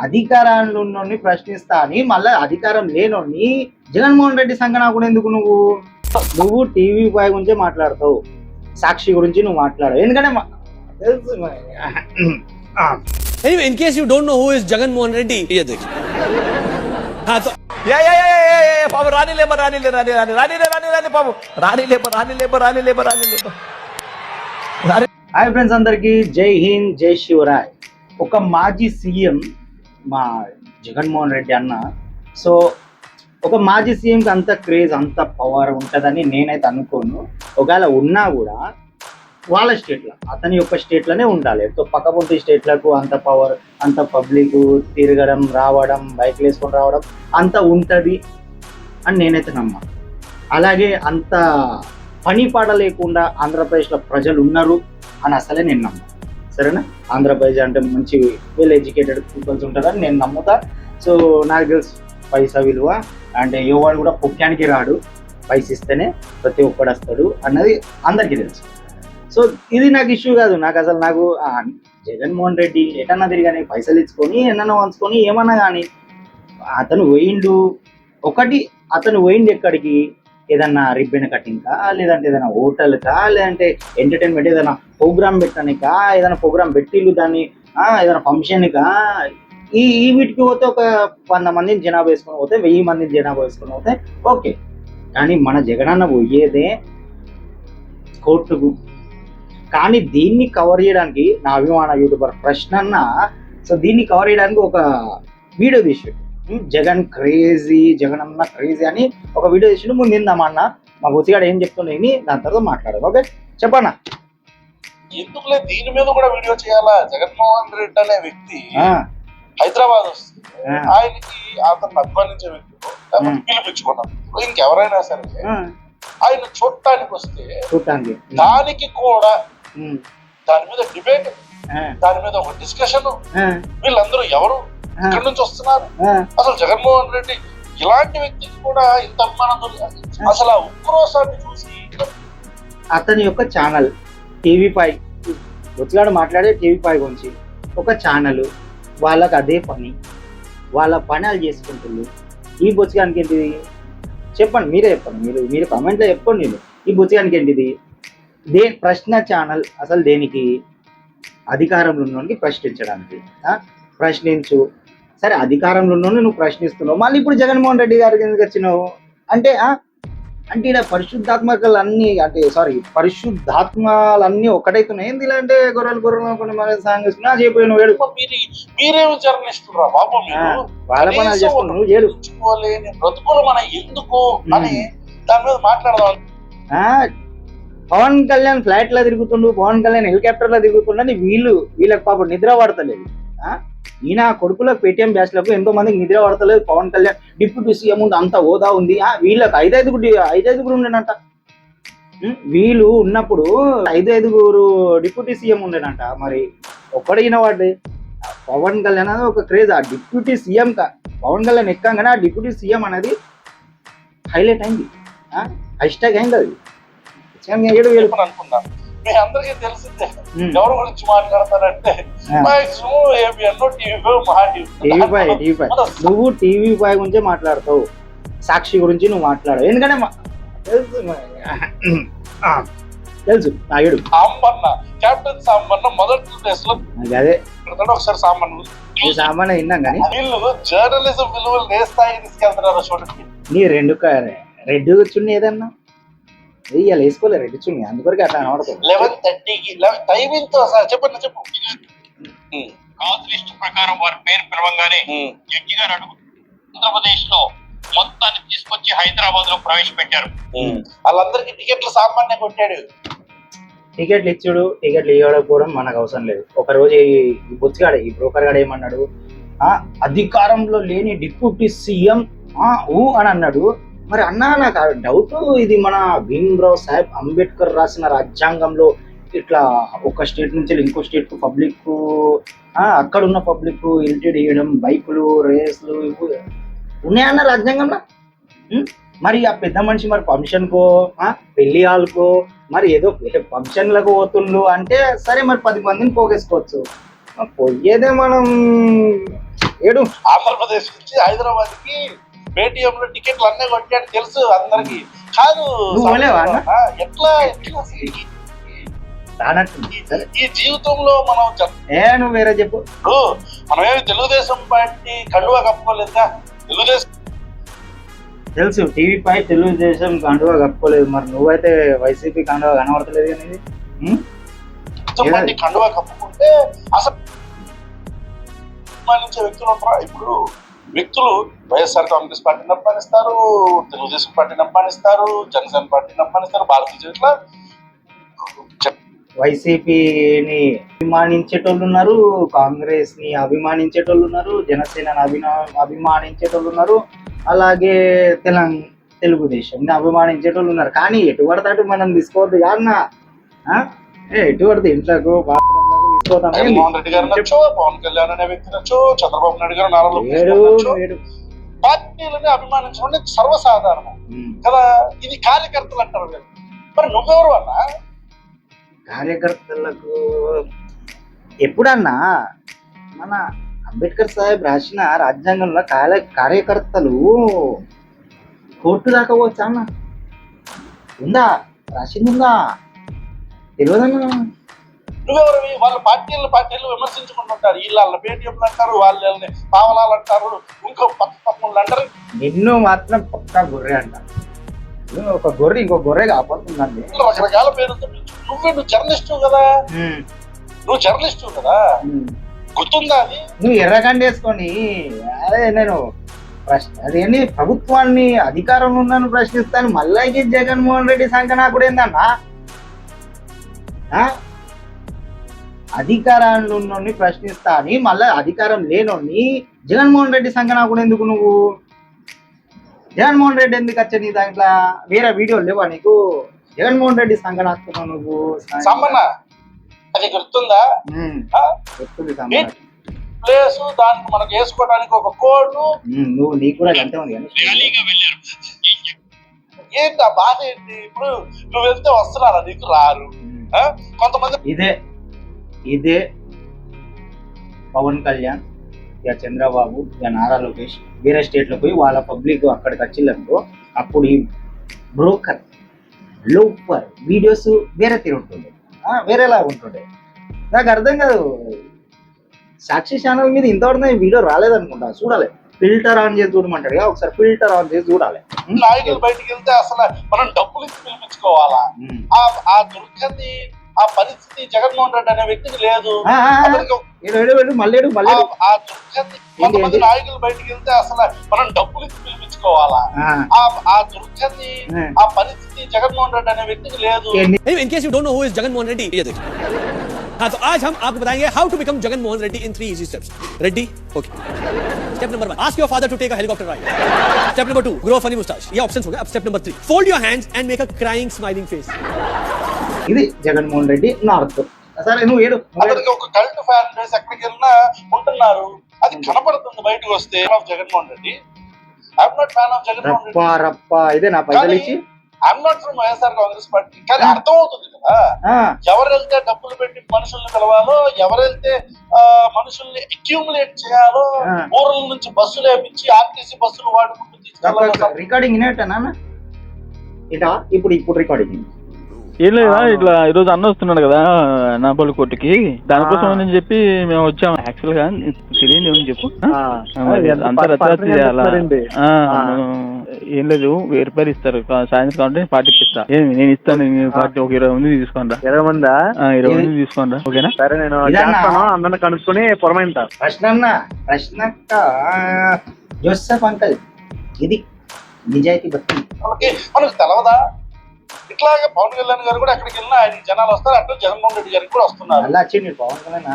అధికారంలో ఉన్నోడిని ప్రశ్నిస్తా అని మళ్ళీ అధికారం లేనోడిని జగన్మోహన్ రెడ్డి సంగనాకుండా ఎందుకు నువ్వు నువ్వు టీవీ పై గురించే మాట్లాడతావు సాక్షి గురించి నువ్వు మాట్లాడవు ఎందుకంటే మా- తెలుసు మరి. ఆ, Anyway, in case you don't know who is Jagan Mohan Reddy, ये देखिए हाँ तो yeah yeah yeah yeah, yeah, yeah, పాపం రాని లేబర్ రాని లే రాని రాని రాని లే రాని రాని పాపం రాని లేబర్ రాని లేబర్ రాని లేబర్ రాని లేబర్ రాని హాయ్ ఫ్రెండ్స్ అందరికీ జై హింద్ జై శివరాయ్ ఒక మాజీ సీఎం మా జగన్మోహన్ రెడ్డి అన్న. సో ఒక మాజీ సీఎంకి అంత క్రేజ్ అంత పవర్ ఉంటుందని నేనైతే అనుకోను. ఒకవేళ ఉన్నా కూడా వాళ్ళ స్టేట్లో అతని యొక్క స్టేట్లోనే ఉండాలి. సో పక్కపొంటి స్టేట్లకు అంత పవర్ అంత పబ్లిక్ తిరగడం రావడం బైక్లు వేసుకొని రావడం అంత ఉంటుంది అని నేనైతే నమ్మాను. అలాగే అంత పని పాట లేకుండా ఆంధ్రప్రదేశ్లో ప్రజలు ఉన్నారు అని అసలే నేను నమ్మాను. సరేనా? ఆంధ్రప్రదేశ్ అంటే మంచి వెల్ ఎడ్యుకేటెడ్ పీపుల్స్ ఉంటారని నేను నమ్ముతా. సో నాకు తెలుసు పైసా విలువ. అంటే ఎవడు కూడా పుక్యానికి రాడు. పైస ఇస్తేనే ప్రతి ఒక్కడు వస్తాడు అన్నది అందరికీ తెలుసు. సో ఇది నాకు ఇష్యూ కాదు. నాకు అసలు నాకు జగన్మోహన్ రెడ్డి ఎటన్నా తిరిగానే పైసలు ఇచ్చుకొని ఎన్నో వంచుకొని ఏమన్నా కానీ అతను పోయిండు. ఒకటి అతను పోయిండు ఎక్కడికి? ఏదన్నా రిబ్బన్ కటింగ్కా లేదంటే ఏదైనా హోటల్కా లేదంటే ఎంటర్టైన్మెంట్ ఏదైనా ప్రోగ్రామ్ పెట్టడానికా ఏదైనా ప్రోగ్రామ్ పెట్టిల్లు దాన్ని ఏదైనా ఫంక్షన్కా ఈ ఈ వీటికి పోతే ఒక వంద మందిని జనాభా వేసుకొని పోతే వెయ్యి మందిని జనాభా వేసుకొని పోతే ఓకే. కానీ మన జగనన్న పోయేదే కోర్టుకు. కానీ దీన్ని కవర్ చేయడానికి నా అభిమాన యూట్యూబర్ ప్రశ్న అన్న సో దీన్ని కవర్ చేయడానికి ఒక వీడియో తీసాడు. జగన్ క్రేజీ జగన్ అన్న క్రేజీ అని ఒక వీడియో తీసిండు ముందు నిందామా అన్న? మా బుచ్చిగాడు ఏం చెప్తుండే విని దాని తర్వాత మాట్లాడదు ఓకే? చెప్పన్నా? ఎందుకులే దీని మీద కూడా వీడియో చేయాలా? జగన్మోహన్ రెడ్డి అనే వ్యక్తి హైదరాబాద్ వస్తుంది. ఆయనకి అతను అభిమానించే వ్యక్తులు. పిలిపించుకున్నారు ఇంకెవరైనా సరే ఆయన చూడటానికి వస్తే చూడటానికి. దానికి కూడా దాని మీద డిబేట్ దాని మీద ఒక డిస్కషన్. వీళ్ళందరూ ఎవరు? ఇక్కడి నుంచి వస్తున్నారు. అసలు జగన్మోహన్ రెడ్డి ఇలాంటి వ్యక్తికి కూడా ఇంత అభిమానం అసలు ఆ ఉక్రోసాన్ని చూసి అతని యొక్క ఛానల్ టీవీ పై బుచ్చిగాడు మాట్లాడే టీవీ పై గురించి ఒక ఛానల్ వాళ్ళకి అదే పని వాళ్ళ పని వాళ్ళు చేసుకుంటుంది. ఈ బొచ్చిగానికి ఏంటిది? చెప్పండి మీరే చెప్పండి మీరు మీరు కామెంట్లో చెప్పండి నేను ఈ బొచ్చిగానికి ఏంటిది? దే ప్రశ్న ఛానల్ అసలు దేనికి? అధికారంలో ఉన్నోనికి ప్రశ్నించడానికి? ప్రశ్నించు. సరే అధికారంలో నువ్వు ప్రశ్నిస్తున్నావు. మళ్ళీ ఇప్పుడు జగన్మోహన్ రెడ్డి గారికి ఎందుకు వచ్చినావు. అంటే? అంటే ఇలా పరిశుద్ధాత్మకలు అన్ని అంటే సారీ పరిశుద్ధాత్మలన్నీ ఒకటైతున్నాయి. ఏంది ఇలా అంటే గొర్రెలు గొర్రెలు అనుకుని మన సాంగ్ చేసుకున్నా వేడు మీరు రా బాబు వాళ్ళ పని వాళ్ళు చేసుకున్నావు నువ్వు ఏడు. బ్రతుకులు మన ఎందుకు అని దాని మీద మాట్లాడదాం. ఆ, పవన్ కళ్యాణ్ ఫ్లైట్లో తిరుగుతుండు పవన్ కళ్యాణ్ హెలికాప్టర్లో తిరుగుతుండని వీళ్ళు వీళ్ళకి పాపం నిద్ర పడతలేదు? ఈయన కొడుకులకు పేటీఎం బ్యాచ్లకు ఎంతో మందికి నిద్ర పడతలేదు. పవన్ కళ్యాణ్ డిప్యూటీ సీఎం ఉంది అంత హోదా ఉంది. వీళ్ళకి ఐదైదుగురు ఐదైదుగురు ఉండేనంట. వీళ్ళు ఉన్నప్పుడు ఐదు ఐదుగురు డిప్యూటీ సీఎం ఉండేనంట. మరి ఒక్కడైన వాడి పవన్ కళ్యాణ్ అనేది ఒక క్రేజ్. ఆ డిప్యూటీ సీఎం కా పవన్ కళ్యాణ్ ఎక్కంగానే ఆ డిప్యూటీ సీఎం అనేది హైలైట్ అయింది. హ్యాష్ ట్యాగ్ అయింది అది. ఏడు మీ అందరికీ తెలిసిందే. ఎవరి గురించి మాట్లాడతారంటే ఆ. Maximum ABN TV Maa TV పై టీవీ పై నువ్వు టీవీ పై గురించే మాట్లాడతావు. సాక్షి గురించి నువ్వు మాట్లాడవు. ఎందుకంటే తెలుసు నాయుడు సాంబన్న కెప్టెన్ సాంబన్న మొదటి ప్లేస్లో అదే. ఒకసారి సాంబన్న ఈ సామాన్య విన్నాం కానీ. వీళ్ళు జర్నలిజం విలువలు ఏ స్థాయికి తీసుకెళ్తున్నారు చూడండి. నీ రెండు క- రెడ్ చున్నీ ఏదన్నా? ఇవాళ వేసుకోలే రెడ్ చున్నీ అందుకొరకు అట్లా కనబడుతుంది లెవెన్ థర్టీకి టైమింగ్తో సార్ చెప్పండి చెప్పు. కాజ్ లిస్ట్ ప్రకారం వారి పేరు పిలవంగానే ఉమ్. జడ్జి గారు అడుగు. ఆంధ్రప్రదేశ్లో మొత్తాన్ని తీసుకొచ్చి హైదరాబాద్లో ప్రవేశపెట్టారు వాళ్ళందరికీ టికెట్లు సామాన్య కొట్టాడు. టికెట్లు ఇచ్చుడు టికెట్లు ఇవ్వకపోవడం మనకు అవసరం లేదు. ఒక రోజు ఈ ఈ బొచ్చిగాడు ఈ బ్రోకర్ గాడు ఏమన్నాడు? ఆ అధికారంలో లేని డిప్యూటీ సీఎం ఆ ఊ అని అన్నాడు. మరి అన్నా నాకు డౌట్ ఇది మన భీమ్రావు సాహెబ్ అంబేద్కర్ రాసిన రాజ్యాంగంలో ఇట్లా ఒక స్టేట్ నుంచి ఇంకో స్టేట్ పబ్లిక్ అక్కడ ఉన్న పబ్లిక్ ఇరిటేట్ చేయడం బైకులు రేస్లు ఉన్నాయన్న రాజ్యాంగంలో? మరి ఆ పెద్ద మనిషి మరి ఫంక్షన్కో పెళ్ళి హాల్కో మరి ఏదో ఫంక్షన్లకు పోతుండ్రు అంటే సరే మరి పది మందిని పోగేసుకోవచ్చు. పోయేదే మనం ఏడు. ఆంధ్రప్రదేశ్ నుంచి హైదరాబాద్కి పేటిఎం లో టికెట్లు అన్నీ కొట్టాడు తెలుసు అందరికి. కాదు ఎట్లా ఈ- జీవితంలో మనం జ- ఏ నువ్వు వేరే చెప్పు. ఇప్పుడు మనమేమి తెలుగుదేశం పార్టీ కండువా కప్పుకోలేదా? తెలుగుదేశం తెలుసు టీవీ పై తెలుగుదేశం కండువా కప్పుకోలేదు. మరి నువ్వైతే వైసీపీ కండువా కనబడతలేదు? పార్టీ కండువా కప్పుకుంటే అసలు వ్యక్తులు ఉంటారా? ఇప్పుడు వ్యక్తులు వైఎస్ఆర్ కాంగ్రెస్ పార్టీని అభిమానిస్తారు తెలుగుదేశం పార్టీని అభిమానిస్తారు జనసేన పార్టీని అభిమానిస్తారు భారతీయ జనతా వైసీపీని అభిమానించేటోళ్ళు ఉన్నారు కాంగ్రెస్ని అభిమానించేటోళ్ళు ఉన్నారు జనసేనని అభిమా అభిమానించేటోళ్ళు ఉన్నారు అలాగే తెలంగాణ తెలుగుదేశం అభిమానించేటోళ్ళు ఉన్నారు. కానీ ఎటు పడతాడు మనం తీసుకోవద్దు కాదన్నా. ఎటు పడితే ఇంట్లోకి జగన్మోహన్ రెడ్డి గారు నచ్చో పవన్ కళ్యాణ్ అనే వ్యక్తి నచ్చో చంద్రబాబు నాయుడు గారు నారా లోకేష్ నచ్చో పార్టీలని అభిమానించడం సర్వసాధారణం. కదా ఇది కార్యకర్తలు అంటారు. మరి నువ్వెవరు అన్నా? కార్యకర్తలకు ఎప్పుడన్నా మన అంబేద్కర్ సాహెబ్ రాసిన రాజ్యాంగంలో కార్య కార్యకర్తలు కోర్టు దాకా పోవచ్చా అన్న? ఉందా? రాసింది ఉందా? తెలియదన్నా నువ్వెవరివి? వాళ్ళ పార్టీలు పార్టీలు విమర్శించుకుంటుంటారు వీళ్ళు వాళ్ళ పేటీఎంలు అంటారు వాళ్ళు వాళ్ళని పావలాలు అంటారు. ఇంకో పక్క పక్కలు అంటారు. నిన్ను మాత్రం పక్కా గొర్రె అంట. నువ్వు ఒక గొర్రె ఇంకో గొర్రె కాపాడుతుందండి. రకరకాల పేరుతో నువ్వే నువ్వు జర్నలిస్టు కదా. నువ్వు జర్నలిస్టు కదా. గుర్తుందా అది? నువ్వు ఎర్రగండి వేసుకొని అదే నేను ప్రశ్న అదేంటి ప్రభుత్వాన్ని అధికారంలో ఉన్నాను ప్రశ్నిస్తాను. మళ్ళీ జగన్మోహన్ రెడ్డి సంకనాకుడు ఏందన్నా? ఆ? అధికారంలో ఉన్నోడిని ప్రశ్నిస్తా అని మళ్ళీ అధికారం లేనోడిని జగన్మోహన్ రెడ్డి సంకనాకుడు ఎందుకు నువ్వు? జగన్మోహన్ రెడ్డి ఎందుకు వచ్చా నీ దాంట్లో? వేరే వీడియోలు లేవా నీకు? జగన్మోహన్ రెడ్డి సంకనాకుతున్నావు నువ్వు? సమ్మన్న అది గుర్తుందా? సమ్మన్న. ప్లేస్ దానికి మనకు వేసుకోవడానికి ఒక కోడ్ ఉమ్, నువ్వు నీకు కూడా అంతే ఉంది కానీ. ర్యాలీగా వెళ్ళారు. ఏంటి ఆ బాధ ఏంటి? ఇప్పుడు నువ్వు వెళ్తే వస్తున్నారా? నీకు రారు? కొంతమంది ఇదే ఇదే పవన్ కళ్యాణ్ ఇక చంద్రబాబు ఇక నారా లోకేష్ వేరే స్టేట్లో పోయి వాళ్ళ పబ్లిక్ అక్కడికి వచ్చిందనుకో అప్పుడు ఈ బ్రోకర్ లోపర్ వీడియోస్ వేరే తీరు ఉంటుండే. వేరేలా ఉంటుండే. నాకు అర్థం కాదు. సాక్షి ఛానల్ మీద ఇంతవరకు వీడియో రాలేదనుకుంటా. చూడాలి. ఫిల్టర్ ఆన్ చేసి చూడమంటాడు కదా, ఒకసారి ఫిల్టర్ ఆన్ చేసి చూడాలి. నాయకులు బయటికి వెళ్తే అసలు మనం డబ్బులు ఇచ్చి పిలిపించుకోవాలా? ఆ దుర్గతి ఆ పరిస్థితి జగన్మోహన్ రెడ్డి అనే వ్యక్తికి లేదు ఆ, ఆ, ఆ. అతనికి ఒక- ఏడు, ఏడు, ఏడు, మల్లేడు ఆ మల్లేడు ఆ దుర్గతి కొంతమంది ఏంటి? నాయకులు బయటికి వెళ్తే అసలు మనం డబ్బులు ఇచ్చి పిలిపించుకోవాలా ఆ, ఆ ఆ దుర్గతి ఆ. ఆ పరిస్థితి జగన్మోహన్ రెడ్డి అనే వ్యక్తికి లేదు ఏంది? Anyway, in case you don't know who is Jagan Mohan Reddy, ये देखिए हाँ तो आज हम आपको बताएंगे how to become Jagan Mohan Reddy in three easy steps. Ready? Okay. Step number one: ask your father to take a helicopter ride. Step number two: grow a funny mustache. ये options हो गए. अब step number three: fold your hands and make a crying, smiling face. ఇది Jaganmohan Reddy north. సరే నువ్వు ఏడు. ఒక cult fan base ఎక్కడికి వెళ్ళినా ఉంటున్నారు. అది కనపడుతుంది బయటకు వస్తే. Of Jaganmohan Reddy. I'm not fan of Jaganmohan Reddy. రప్ప ఇదే నా పైసలు ఇచ్చి. I'm not from YSR Congress party. కానీ అర్థం అవుతుంది కదా. ఎవరు వెళ్తే డబ్బులు పెట్టి మనుషుల్ని పిలవాలో ఎవరు వెళ్తే మనుషుల్ని అక్యూములేట్ చేయాలో. ఊర్ల నుంచి బస్సులు వేపించి ఆర్టీసీ బస్సులు వాడుకుంటూ తీసుకెళ్ళాలో రికార్డింగ్ వినేటనా ఇటా ఇప్పుడు ఇప్పుడు రికార్డింగ్ ఏం లేదా? ఇట్లా ఈరోజు అన్న వస్తున్నాడు కదా నాపల్లి కోర్టుకి. దానికోసం అని చెప్పి మేము వచ్చాము యాక్చువల్గా తెలియదు ఏమని చెప్పు. అంతా చేయాలా? మనం ఏం లేదు వెయ్యి రూపాయలు ఇస్తారు. సాయంత్రం కాబట్టి పార్టీ ఇస్తా ఏమి నేను ఇస్తాను పార్టీ ఒక ఇరవై మంది తీసుకోండి ఇరవై మందా? ఇరవై మంది తీసుకోండి ఓకేనా? సరే నేను అందరిని కనుక్కొని పురమైంటా. ప్రశ్న అన్న ప్రశ్నక్క జోసెఫ్ అంకల్. ఇది నిజాయితీ బట్టి మనకు తెలవదా? ఇట్లాగే పవన్ కళ్యాణ్ గారు కూడా ఎక్కడికి వెళ్ళినా ఆయన జనాలు వస్తారు అట్లా జగన్మోహన్ రెడ్డి గారికి కూడా వస్తున్నారు.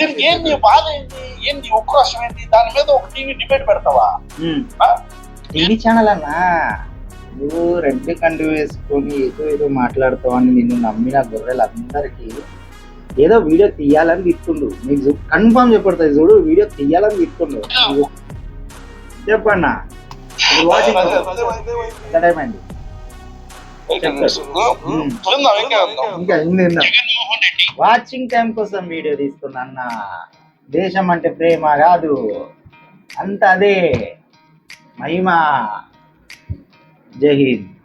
దీనికి ఏంది బాధ ఏంటి? ఏంది ఉక్రోషం ఏంటి? దాని మీద ఒక టీవీ డిబేట్ పెడతావా? టీవీ ఛానల్ అన్నా? నువ్వు రెడ్ కండు వేసుకొని ఏదో ఏదో మాట్లాడుతావు అని నిన్ను నమ్మిన గొర్రెలందరికీ ఏదో వీడియో తీయాలని తిట్టుండు. నీకు కన్ఫామ్ చెప్పడుతుంది చూడు వీడియో తీయాలని తిట్టుండు. నీకు చెప్పన్నా? వాచింగ్ ఇంకా వాచింగ్ టైం కోసం వీడియో తీసుకున్నా అన్న. దేశం అంటే ప్రేమ కాదు. అంత అదే. మహిమ. జై హింద్.